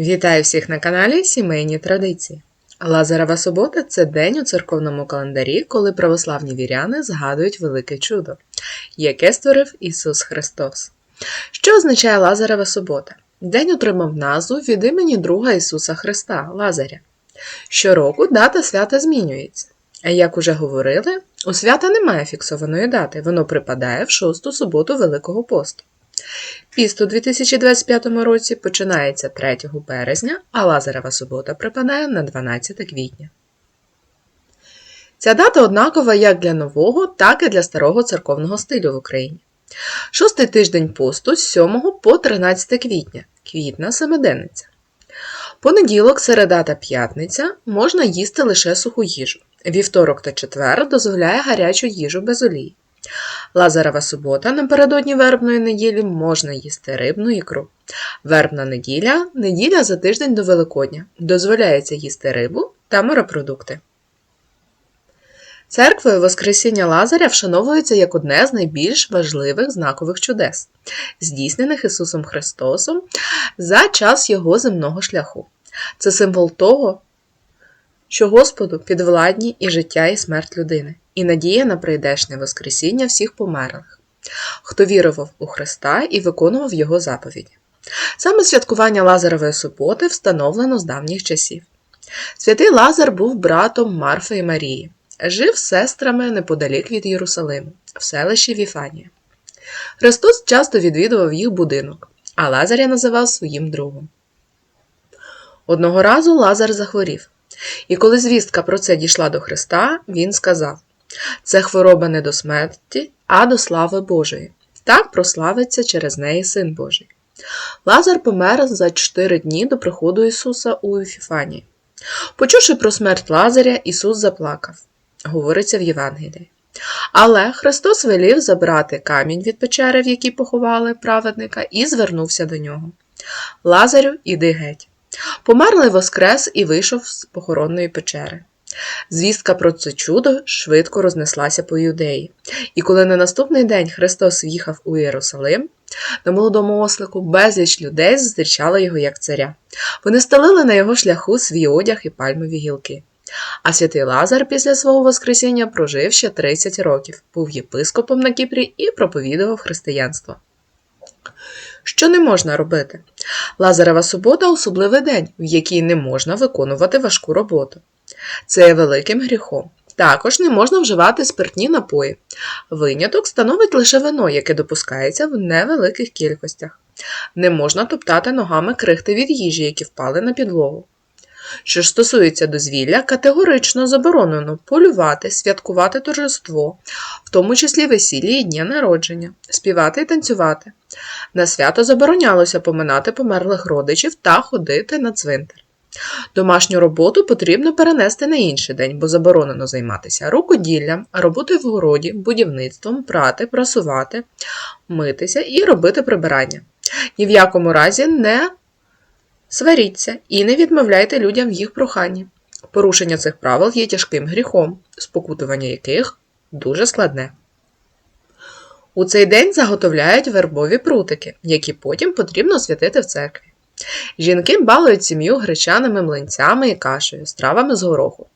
Вітаю всіх на каналі Сімейні Традиції. Лазарова субота це день у церковному календарі, коли православні віряни згадують велике чудо, яке створив Ісус Христос. Що означає Лазарова субота? День отримав назву від імені друга Ісуса Христа Лазаря. Щороку дата свята змінюється. А як уже говорили, у свята немає фіксованої дати, воно припадає в шосту суботу Великого посту. Піст у 2025 році починається 3 березня, а Лазарева субота припадає на 12 квітня. Ця дата однакова як для нового, так і для старого церковного стилю в Україні. Шостий тиждень посту з 7 по 13 квітня, квітна семиденниця. Понеділок, середа та п'ятниця можна їсти лише суху їжу. Вівторок та четвер дозволяє гарячу їжу без олії. Лазарова субота напередодні вербної неділі можна їсти рибну ікру. Вербна неділя неділя за тиждень до Великодня. Дозволяється їсти рибу та морепродукти. Церквою Воскресіння Лазаря вшановується як одне з найбільш важливих знакових чудес, здійснених Ісусом Христосом за час Його земного шляху. Це символ того, що Господу підвладні і життя, і смерть людини, і надія на прийдешнє Воскресіння всіх померлих, хто вірував у Христа і виконував Його заповіді. Саме святкування Лазарової суботи встановлено з давніх часів. Святий Лазар був братом Марфи і Марії, жив з сестрами неподалік від Єрусалиму, в селищі Віфанія. Христос часто відвідував їх будинок, а Лазаря називав своїм другом. Одного разу Лазар захворів, і коли звістка про це дійшла до Христа, він сказав: це хвороба не до смерті, а до слави Божої. Так прославиться через неї Син Божий. Лазар помер за чотири дні до приходу Ісуса у Ефіфанії. Почувши про смерть Лазаря, Ісус заплакав, говориться в Євангелії. Але Христос велів забрати камінь від печери, в якій поховали праведника, і звернувся до нього. Лазарю, іди геть. Померлий воскрес і вийшов з похоронної печери. Звістка про це чудо швидко рознеслася по юдеї, і коли на наступний день Христос в'їхав у Єрусалим, на молодому ослику безліч людей зустрічали його як царя. Вони стелили на його шляху свій одяг і пальмові гілки. А святий Лазар після свого Воскресіння прожив ще 30 років, був єпископом на Кіпрі і проповідував християнство. Що не можна робити? Лазарева субота особливий день, в який не можна виконувати важку роботу. Це є великим гріхом. Також не можна вживати спиртні напої. Виняток становить лише вино, яке допускається в невеликих кількостях. Не можна топтати ногами крихти від їжі, які впали на підлогу. Що ж стосується дозвілля, категорично заборонено полювати, святкувати торжество, в тому числі весілля і дня народження, співати і танцювати. На свято заборонялося поминати померлих родичів та ходити на цвинтар. Домашню роботу потрібно перенести на інший день, бо заборонено займатися рукоділлям, роботою в городі, будівництвом, прати, прасувати, митися і робити прибирання. Ні в якому разі не сваріться і не відмовляйте людям в їх проханні. Порушення цих правил є тяжким гріхом, спокутування яких дуже складне. У цей день заготовляють вербові прутики, які потім потрібно святити в церкві. Жінки балують сім'ю гречаними млинцями і кашею, стравами з гороху.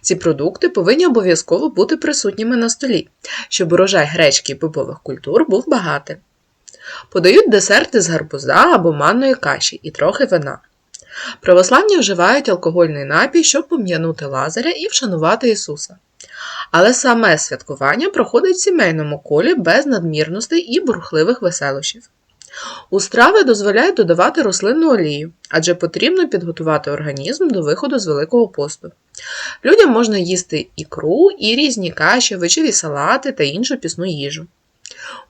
Ці продукти повинні обов'язково бути присутніми на столі, щоб урожай гречки і бобових культур був багатим. Подають десерти з гарбуза або манної каші і трохи вина. Православні вживають алкогольний напій, щоб пом'янути Лазаря і вшанувати Ісуса. Але саме святкування проходить в сімейному колі без надмірностей і бурхливих веселощів. У страви дозволяють додавати рослинну олію, адже потрібно підготувати організм до виходу з Великого посту. Людям можна їсти ікру і різні каші, вечері салати та іншу пісну їжу.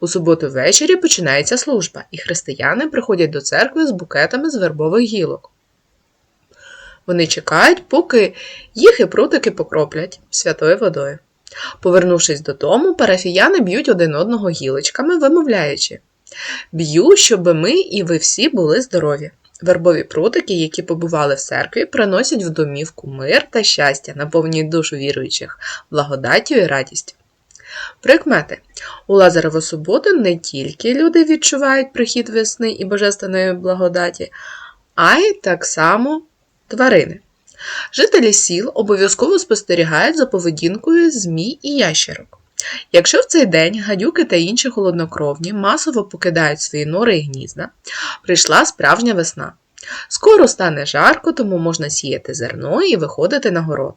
У суботу ввечері починається служба, і християни приходять до церкви з букетами з вербових гілок. Вони чекають, поки їх і прутики покроплять святою водою. Повернувшись додому, парафіяни б'ють один одного гілочками, вимовляючи Б'ю, щоб ми і ви всі були здорові. Вербові прутики, які побували в церкві, приносять в домівку мир та щастя, наповнюють душу віруючих, благодаттю і радістю. Прикмети. У Лазареву суботу не тільки люди відчувають прихід весни і божественної благодаті, а й так само тварини. Жителі сіл обов'язково спостерігають за поведінкою змій і ящерок. Якщо в цей день гадюки та інші холоднокровні масово покидають свої нори і гнізда, прийшла справжня весна. Скоро стане жарко, тому можна сіяти зерно і виходити на город.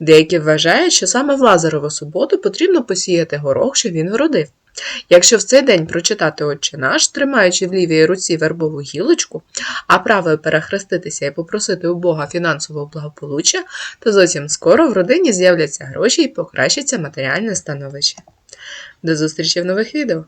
Деякі вважають, що саме в Лазарову суботу потрібно посіяти горох, щоб він вродив. Якщо в цей день прочитати Отче наш, тримаючи в лівій руці вербову гілочку, а правою перехреститися і попросити у Бога фінансового благополуччя, то зовсім скоро в родині з'являться гроші і покращиться матеріальне становище. До зустрічі в нових відео!